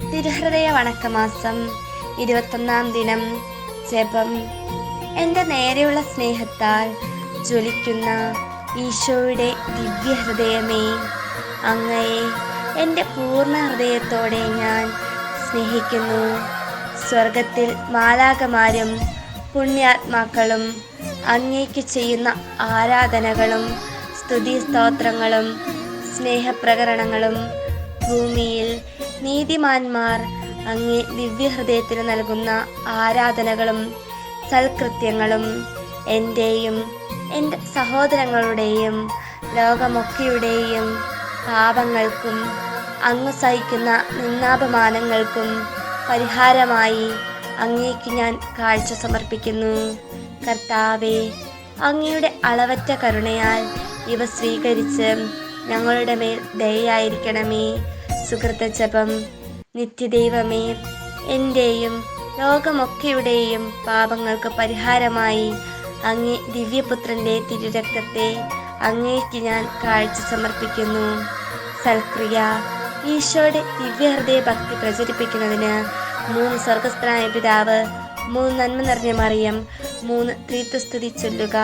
തിരുഹൃദയ വണക്കമാസം ഇരുപത്തൊന്നാം ദിനം ജപം. എന്റെ നേരെയുള്ള സ്നേഹത്താൽ ജ്വലിക്കുന്ന ഈശോയുടെ ദിവ്യഹൃദയമേ അങ്ങയെ എന്റെ പൂർണ ഹൃദയത്തോടെ ഞാൻ സ്നേഹിക്കുന്നു. സ്വർഗത്തിൽ മാലാകമാരും പുണ്യാത്മാക്കളും അങ്ങേക്ക് ചെയ്യുന്ന ആരാധനകളും സ്തുതി സ്തോത്രങ്ങളും സ്നേഹപ്രകരണങ്ങളും ഭൂമിയിൽ നീതിമാന്മാർ അങ്ങേ ദിവ്യഹൃദയത്തിന് നൽകുന്ന ആരാധനകളും സൽകൃത്യങ്ങളും എന്റെയും എന്റെ സഹോദരങ്ങളുടെയും ലോകമൊക്കെയുടെയും പാപങ്ങൾക്കും അങ്ങ് സഹിക്കുന്ന നിന്നാപമാനങ്ങൾക്കും പരിഹാരമായി അങ്ങേക്ക് ഞാൻ കാഴ്ച സമർപ്പിക്കുന്നു. കർത്താവെ അങ്ങയുടെ അളവറ്റ കരുണയാൽ ഇവ സ്വീകരിച്ച് ഞങ്ങളുടെ മേൽ ദയായിരിക്കണമേ സുഹൃത്ത ജപം നിത്യദൈവമേ എന്റെയും ലോകമൊക്കെയുടെയും പാപങ്ങൾക്ക് പരിഹാരമായി അങ്ങേ ദിവ്യപുത്രന്റെ തിരുരക്തത്തെ അങ്ങേക്ക് ഞാൻ കാഴ്ച സമർപ്പിക്കുന്നു. സൽക്രിയ ഈശോയുടെ ദിവ്യഹൃദയ ഭക്തി പ്രചരിപ്പിക്കുന്നതിന് മൂന്ന് സ്വർഗസ്ഥനായ പിതാവ് മൂന്ന് നന്മ നിറഞ്ഞ മറിയം മൂന്ന് ത്രിത്വസ്തുതി ചൊല്ലുക.